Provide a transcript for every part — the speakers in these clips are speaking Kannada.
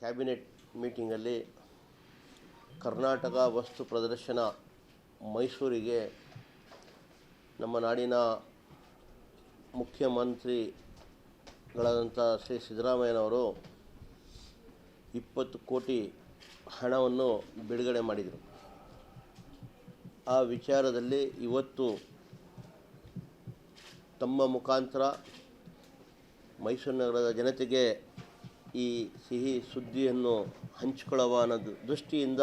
ಕ್ಯಾಬಿನೆಟ್ ಮೀಟಿಂಗಲ್ಲಿ ಕರ್ನಾಟಕ ವಸ್ತು ಪ್ರದರ್ಶನ ಮೈಸೂರಿಗೆ ನಮ್ಮ ನಾಡಿನ ಮುಖ್ಯಮಂತ್ರಿಗಳಾದಂಥ ಶ್ರೀ ಸಿದ್ದರಾಮಯ್ಯನವರು ಇಪ್ಪತ್ತು ಕೋಟಿ ಹಣವನ್ನು ಬಿಡುಗಡೆ ಮಾಡಿದರು. ಆ ವಿಚಾರದಲ್ಲಿ ಇವತ್ತು ತಮ್ಮ ಮುಖಾಂತರ ಮೈಸೂರು ನಗರದ ಜನತೆಗೆ ಈ ಸಿಹಿ ಸುದ್ದಿಯನ್ನು ಹಂಚಿಕೊಳ್ಳುವ ಅನ್ನೋದು ದೃಷ್ಟಿಯಿಂದ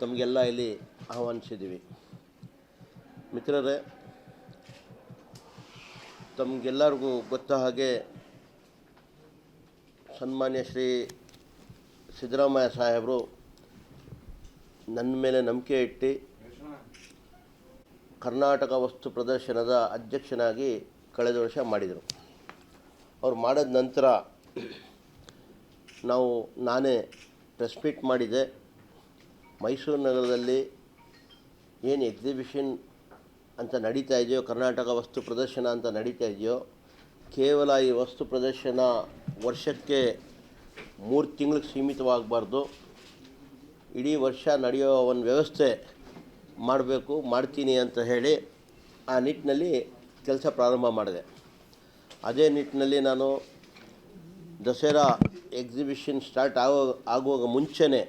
ತಮಗೆಲ್ಲ ಇಲ್ಲಿ ಆಹ್ವಾನಿಸಿದ್ದೀವಿ. ಮಿತ್ರರೇ, ತಮಗೆಲ್ಲರಿಗೂ ಗೊತ್ತ ಹಾಗೆ ಸನ್ಮಾನ್ಯ ಶ್ರೀ ಸಿದ್ದರಾಮಯ್ಯ ಸಾಹೇಬರು ನನ್ನ ಮೇಲೆ ನಂಬಿಕೆ ಇಟ್ಟು ಕರ್ನಾಟಕ ವಸ್ತು ಪ್ರದರ್ಶನದ ಅಧ್ಯಕ್ಷನಾಗಿ ಕಳೆದ ವರ್ಷ ಮಾಡಿದರು. ಅವ್ರು ಮಾಡಿದ ನಂತರ ನಾವು ನಾನೇ ಪ್ರೆಸ್ ಮೀಟ್ ಮಾಡಿದೆ. ಮೈಸೂರು ನಗರದಲ್ಲಿ ಏನು ಎಕ್ಸಿಬಿಷನ್ ಅಂತ ನಡೀತಾ ಇದೆಯೋ, ಕರ್ನಾಟಕ ವಸ್ತು ಪ್ರದರ್ಶನ ಅಂತ ನಡೀತಾ ಇದೆಯೋ, ಕೇವಲ ಈ ವಸ್ತು ಪ್ರದರ್ಶನ ವರ್ಷಕ್ಕೆ ಮೂರು ತಿಂಗಳಿಗೆ ಸೀಮಿತವಾಗಬಾರ್ದು. ಇಡೀ ವರ್ಷ ನಡೆಯೋ ಒಂದು ವ್ಯವಸ್ಥೆ ಮಾಡಬೇಕು, ಮಾಡ್ತೀನಿ ಅಂತ ಹೇಳಿ ಆ ನಿಟ್ಟಿನಲ್ಲಿ ಕೆಲಸ ಪ್ರಾರಂಭ ಮಾಡಿದೆ. ಅದೇ ನಿಟ್ಟಿನಲ್ಲಿ ನಾನು ದಸರಾ ಎಕ್ಸಿಬಿಷನ್ ಸ್ಟಾರ್ಟ್ ಆಗೋ, ಆಗುವಾಗ ಮುಂಚೆನೇ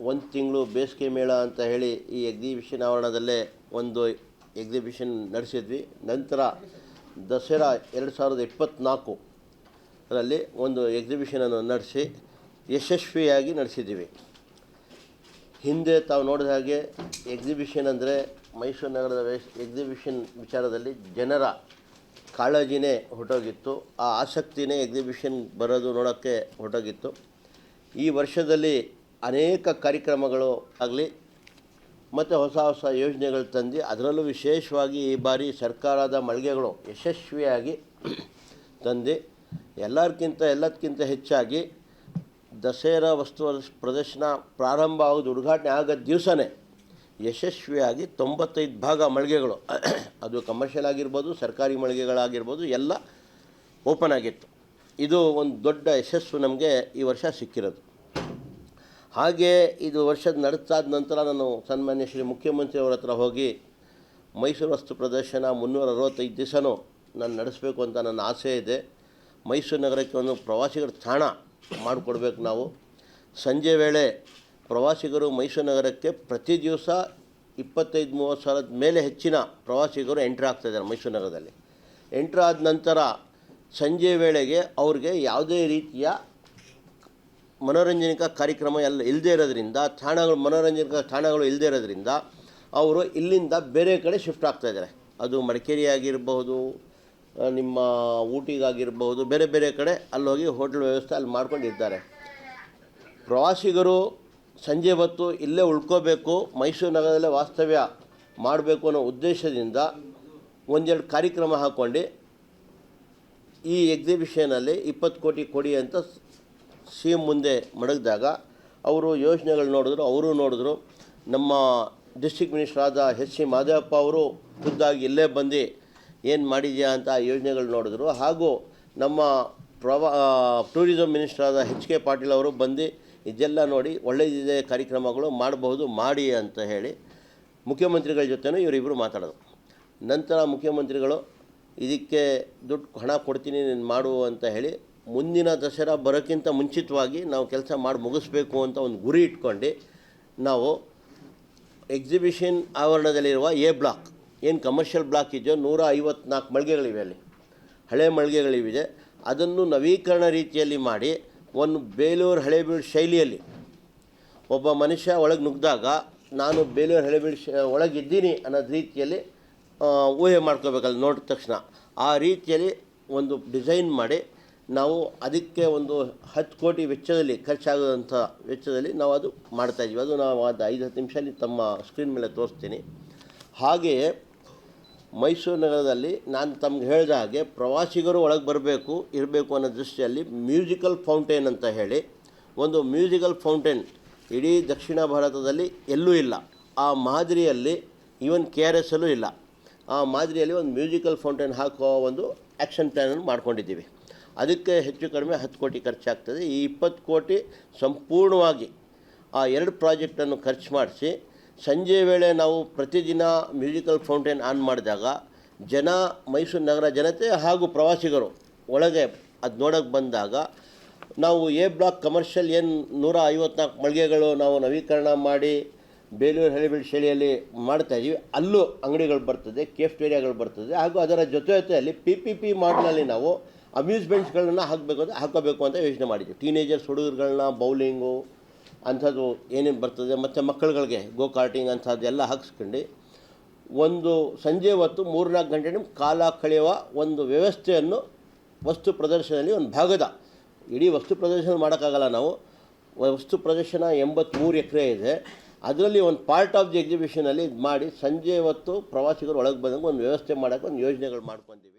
ಒಂದು ತಿಂಗಳು ಬೇಸಿಗೆ ಮೇಳ ಅಂತ ಹೇಳಿ ಈ ಎಕ್ಸಿಬಿಷನ್ ಆವರಣದಲ್ಲೇ ಒಂದು ಎಕ್ಸಿಬಿಷನ್ ನಡೆಸಿದ್ವಿ. ನಂತರ ದಸರಾ ಎರಡು ಸಾವಿರದ ಇಪ್ಪತ್ತ್ನಾಲ್ಕು ಅದರಲ್ಲಿ ಒಂದು ಎಕ್ಸಿಬಿಷನನ್ನು ನಡೆಸಿ ಯಶಸ್ವಿಯಾಗಿ ನಡೆಸಿದ್ದೀವಿ. ಹಿಂದೆ ತಾವು ನೋಡಿದ ಹಾಗೆ ಎಕ್ಸಿಬಿಷನ್ ಅಂದರೆ ಮೈಸೂರು ನಗರದ ಎಕ್ಸಿಬಿಷನ್ ವಿಚಾರದಲ್ಲಿ ಜನರ ಕಾಳಜಿನೇ ಹೊರಟೋಗಿತ್ತು ಆ ಆಸಕ್ತಿನೇ ಎಕ್ಸಿಬಿಷನ್ ಬರೋದು ನೋಡೋಕ್ಕೆ ಹೊರಟೋಗಿತ್ತು ಈ ವರ್ಷದಲ್ಲಿ ಅನೇಕ ಕಾರ್ಯಕ್ರಮಗಳು ಆಗಲಿ, ಮತ್ತು ಹೊಸ ಹೊಸ ಯೋಜನೆಗಳು ತಂದು ಅದರಲ್ಲೂ ವಿಶೇಷವಾಗಿ ಈ ಬಾರಿ ಸರ್ಕಾರದ ಮಳಿಗೆಗಳು ಯಶಸ್ವಿಯಾಗಿ ತಂದು ಎಲ್ಲರಿಗಿಂತ ಎಲ್ಲದಕ್ಕಿಂತ ಹೆಚ್ಚಾಗಿ ದಸರಾ ವಸ್ತು ಪ್ರದರ್ಶನ ಪ್ರಾರಂಭ ಆಗೋದು, ಉದ್ಘಾಟನೆ ಆಗೋ ದಿವಸನೇ ಯಶಸ್ವಿಯಾಗಿ ತೊಂಬತ್ತೈದು ಭಾಗ ಮಳಿಗೆಗಳು, ಅದು ಕಮರ್ಷಿಯಲ್ ಆಗಿರ್ಬೋದು, ಸರ್ಕಾರಿ ಮಳಿಗೆಗಳಾಗಿರ್ಬೋದು, ಎಲ್ಲ ಓಪನ್ ಆಗಿತ್ತು. ಇದು ಒಂದು ದೊಡ್ಡ ಯಶಸ್ಸು ನಮಗೆ ಈ ವರ್ಷ ಸಿಕ್ಕಿರೋದು. ಹಾಗೆ ಇದು ವರ್ಷದ ನಡೆಸಾದ ನಂತರ ನಾನು ಸನ್ಮಾನ್ಯ ಶ್ರೀ ಮುಖ್ಯಮಂತ್ರಿಯವರ ಹತ್ರ ಹೋಗಿ ಮೈಸೂರು ವಸ್ತು ಪ್ರದರ್ಶನ ಮುನ್ನೂರ ಅರವತ್ತೈದು ದಿವಸನೂ ನಾನು ನಡೆಸಬೇಕು ಅಂತ ನನ್ನ ಆಸೆ ಇದೆ. ಮೈಸೂರು ನಗರಕ್ಕೆ ಒಂದು ಪ್ರವಾಸಿಗರ ತಾಣ ಮಾಡಿಕೊಡ್ಬೇಕು ನಾವು. ಸಂಜೆ ವೇಳೆ ಪ್ರವಾಸಿಗರು ಮೈಸೂರು ನಗರಕ್ಕೆ ಪ್ರತಿ ದಿವಸ ಇಪ್ಪತ್ತೈದು, ಮೂವತ್ತು ಸಾವಿರದ ಮೇಲೆ ಹೆಚ್ಚಿನ ಪ್ರವಾಸಿಗರು ಎಂಟ್ರ್ ಆಗ್ತಾಯಿದ್ದಾರೆ ಮೈಸೂರು ನಗರದಲ್ಲಿ. ಎಂಟ್ರ್ ಆದ ನಂತರ ಸಂಜೆ ವೇಳೆಗೆ ಅವ್ರಿಗೆ ಯಾವುದೇ ರೀತಿಯ ಮನೋರಂಜನಿಕ ಕಾರ್ಯಕ್ರಮ ಎಲ್ಲ ಇಲ್ಲದೇ ಇರೋದ್ರಿಂದ, ತಾಣಗಳು, ಮನೋರಂಜನಕ ತಾಣಗಳು ಇಲ್ಲದೇ ಇರೋದ್ರಿಂದ ಅವರು ಇಲ್ಲಿಂದ ಬೇರೆ ಕಡೆ ಶಿಫ್ಟ್ ಆಗ್ತಾಯಿದ್ದಾರೆ ಅದು ಮಡಿಕೇರಿ ಆಗಿರಬಹುದು ನಿಮ್ಮ ಊಟಿಗಾಗಿರ್ಬೋದು ಬೇರೆ ಬೇರೆ ಕಡೆ ಅಲ್ಲಿ ಹೋಗಿ ಹೋಟ್ಲ್ ವ್ಯವಸ್ಥೆ ಅಲ್ಲಿ ಮಾಡ್ಕೊಂಡಿರ್ತಾರೆ ಪ್ರವಾಸಿಗರು ಸಂಜೆ ಹೊತ್ತು ಇಲ್ಲೇ ಉಳ್ಕೋಬೇಕು, ಮೈಸೂರು ನಗರದಲ್ಲೇ ವಾಸ್ತವ್ಯ ಮಾಡಬೇಕು ಅನ್ನೋ ಉದ್ದೇಶದಿಂದ ಒಂದೆರಡು ಕಾರ್ಯಕ್ರಮ ಹಾಕ್ಕೊಂಡು ಈ ಎಕ್ಸಿಬಿಷನಲ್ಲಿ ಇಪ್ಪತ್ತು ಕೋಟಿ ಕೊಡಿ ಅಂತ ಸಿ ಎಂ ಮುಂದೆ ಮಡಗಿದಾಗ ಅವರು ಯೋಜನೆಗಳು ನೋಡಿದ್ರು, ಅವರು ನೋಡಿದ್ರು. ನಮ್ಮ ಡಿಸ್ಟಿಕ್ ಮಿನಿಸ್ಟರ್ ಆದ ಎಚ್ ಸಿ ಮಾದೇವಪ್ಪ ಅವರು ಖುದ್ದಾಗಿ ಇಲ್ಲೇ ಬಂದು ಏನು ಮಾಡಿದ್ಯಾ ಅಂತ ಆ ಯೋಜನೆಗಳು ನೋಡಿದ್ರು. ಹಾಗೂ ನಮ್ಮ ಪ್ರವಾ ಟೂರಿಸಂ ಮಿನಿಸ್ಟರ್ ಆದ ಎಚ್ ಕೆ ಪಾಟೀಲ್ ಅವರು ಬಂದು ಇದೆಲ್ಲ ನೋಡಿ ಒಳ್ಳೆಯದಿದೆ ಕಾರ್ಯಕ್ರಮಗಳು ಮಾಡಬಹುದು, ಮಾಡಿ ಅಂತ ಹೇಳಿ ಮುಖ್ಯಮಂತ್ರಿಗಳ ಜೊತೆನೂ ಇವರಿಬ್ಬರು ಮಾತಾಡೋದು. ನಂತರ ಮುಖ್ಯಮಂತ್ರಿಗಳು, ಇದಕ್ಕೆ ದುಡ್ಡು, ಹಣ ಕೊಡ್ತೀನಿ, ನೀನು ಮಾಡು ಅಂತ ಹೇಳಿ ಮುಂದಿನ ದಸರಾ ಬರೋಕ್ಕಿಂತ ಮುಂಚಿತವಾಗಿ ನಾವು ಕೆಲಸ ಮಾಡಿ ಮುಗಿಸ್ಬೇಕು ಅಂತ ಒಂದು ಗುರಿ ಇಟ್ಕೊಂಡು ನಾವು ಎಕ್ಸಿಬಿಷನ್ ಆವರಣದಲ್ಲಿರುವ ಎ ಬ್ಲಾಕ್ ಏನು ಕಮರ್ಷಿಯಲ್ ಬ್ಲಾಕ್ ಇದೆಯೋ ನೂರ ಐವತ್ನಾಲ್ಕು ಮಳಿಗೆಗಳಿವೆ ಅಲ್ಲಿ. ಹಳೆ ಮಳಿಗೆಗಳಿವೆ. ಅದನ್ನು ನವೀಕರಣ ರೀತಿಯಲ್ಲಿ ಮಾಡಿ ಒಂದು ಬೇಲೂರು ಹಳೇಬೀಡು ಶೈಲಿಯಲ್ಲಿ. ಒಬ್ಬ ಮನುಷ್ಯ ಒಳಗೆ ನುಗ್ಗಿದಾಗ ನಾನು ಬೇಲೂರು ಹಳೇಬೀಡು ಶ, ಒಳಗಿದ್ದೀನಿ ಅನ್ನೋದು ರೀತಿಯಲ್ಲಿ ಊಹೆ ಮಾಡ್ಕೋಬೇಕಲ್ಲ ನೋಡಿದ ತಕ್ಷಣ. ಆ ರೀತಿಯಲ್ಲಿ ಒಂದು ಡಿಸೈನ್ ಮಾಡಿ, ನಾವು ಅದಕ್ಕೆ ಒಂದು ಹತ್ತು ಕೋಟಿ ವೆಚ್ಚದಲ್ಲಿ ಖರ್ಚಾಗೋದಂಥ ವೆಚ್ಚದಲ್ಲಿ ನಾವು ಅದು ಮಾಡ್ತಾಯಿದ್ವಿ ಅದು ನಾವು ಅದು ಐದು ಹತ್ತು ನಿಮಿಷದಲ್ಲಿ ತಮ್ಮ ಸ್ಕ್ರೀನ್ ಮೇಲೆ ತೋರಿಸ್ತೀನಿ. ಹಾಗೆಯೇ ಮೈಸೂರು ನಗರದಲ್ಲಿ ನಾನು ತಮ್ಗೆ ಹೇಳಿದ ಹಾಗೆ ಪ್ರವಾಸಿಗರು ಒಳಗೆ ಬರಬೇಕು, ಇರಬೇಕು ಅನ್ನೋ ದೃಷ್ಟಿಯಲ್ಲಿ ಮ್ಯೂಸಿಕಲ್ ಫೌಂಟೇನ್ ಅಂತ ಹೇಳಿ ಒಂದು ಮ್ಯೂಸಿಕಲ್ ಫೌಂಟೇನ್ ಇಡೀ ದಕ್ಷಿಣ ಭಾರತದಲ್ಲಿ ಎಲ್ಲೂ ಇಲ್ಲ. ಆ ಮಾದರಿಯಲ್ಲಿ ಈವನ್ ಕೆ ಆರ್ ಎಸ್ ಅಲ್ಲೂ ಇಲ್ಲ. ಆ ಮಾದರಿಯಲ್ಲಿ ಒಂದು ಮ್ಯೂಸಿಕಲ್ ಫೌಂಟೇನ್ ಹಾಕುವ ಒಂದು ಆ್ಯಕ್ಷನ್ ಪ್ಲ್ಯಾನನ್ನು ಮಾಡ್ಕೊಂಡಿದ್ದೀವಿ. ಅದಕ್ಕೆ ಹೆಚ್ಚು ಕಡಿಮೆ ಹತ್ತು ಕೋಟಿ ಖರ್ಚಾಗ್ತದೆ. ಈ ಇಪ್ಪತ್ತು ಕೋಟಿ ಸಂಪೂರ್ಣವಾಗಿ ಆ ಎರಡು ಪ್ರಾಜೆಕ್ಟನ್ನು ಖರ್ಚು ಮಾಡಿಸಿ ಸಂಜೆ ವೇಳೆ ನಾವು ಪ್ರತಿದಿನ ಮ್ಯೂಸಿಕಲ್ ಫೌಂಟೇನ್ ಆನ್ ಮಾಡಿದಾಗ ಜನ ಮೈಸೂರು ನಗರ ಜನತೆ ಹಾಗೂ ಪ್ರವಾಸಿಗರು ಒಳಗೆ ಅದು ನೋಡೋಕ್ಕೆ ಬಂದಾಗ ನಾವು ಎ ಬ್ಲಾಕ್ ಕಮರ್ಷಿಯಲ್ ಏನು ನೂರ ಐವತ್ನಾಲ್ಕು ಮಳಿಗೆಗಳು ನಾವು ನವೀಕರಣ ಮಾಡಿ ಬೇಲೂರು ಹಳೆಬೀಡು ಶೈಲಿಯಲ್ಲಿ ಮಾಡ್ತಾ ಇದ್ದೀವಿ ಅಲ್ಲೂ ಅಂಗಡಿಗಳು ಬರ್ತದೆ, ಕೇಫ್ಟೇರಿಯಾಗಳು ಬರ್ತದೆ ಹಾಗೂ ಅದರ ಜೊತೆ ಜೊತೆಯಲ್ಲಿ ಪಿ ಪಿ ಪಿ ಮಾಡಲಲ್ಲಿ ನಾವು ಅಮ್ಯೂಸ್ಮೆಂಟ್ಸ್ಗಳನ್ನ ಹಾಕಬೇಕು ಅಂತ ಹಾಕೋಬೇಕು ಅಂತ ಯೋಚನೆ ಮಾಡಿದ್ದೀವಿ. ಟೀನೇಜರ್ಸ್ ಹುಡುಗರುಗಳನ್ನ ಬೌಲಿಂಗು ಅಂಥದ್ದು ಏನೇನು ಬರ್ತದೆ, ಮತ್ತು ಮಕ್ಕಳುಗಳಿಗೆ ಗೋ ಕಾರ್ಟಿಂಗ್ ಅಂಥದ್ದೆಲ್ಲ ಹಾಕ್ಸ್ಕೊಂಡು ಒಂದು ಸಂಜೆ ಹೊತ್ತು ಮೂರ್ನಾಲ್ಕು ಗಂಟೆ ಕಾಲ ಕಳೆಯುವ ಒಂದು ವ್ಯವಸ್ಥೆಯನ್ನು ವಸ್ತು ಪ್ರದರ್ಶನದಲ್ಲಿ ಒಂದು ಭಾಗದ. ಇಡೀ ವಸ್ತು ಪ್ರದರ್ಶನ ಮಾಡೋಕ್ಕಾಗಲ್ಲ ನಾವು. ವಸ್ತು ಪ್ರದರ್ಶನ ಎಂಬತ್ತ್ಮೂರು ಎಕರೆ ಇದೆ. ಅದರಲ್ಲಿ ಒಂದು ಪಾರ್ಟ್ ಆಫ್ ದಿ ಎಕ್ಸಿಬಿಷನಲ್ಲಿ ಇದು ಮಾಡಿ ಸಂಜೆ ಹೊತ್ತು ಪ್ರವಾಸಿಗರು ಒಳಗೆ ಬಂದಂಗೆ ಒಂದು ವ್ಯವಸ್ಥೆ ಮಾಡೋಕ್ಕೆ ಒಂದು ಯೋಜನೆಗಳು ಮಾಡ್ಕೊತೀವಿ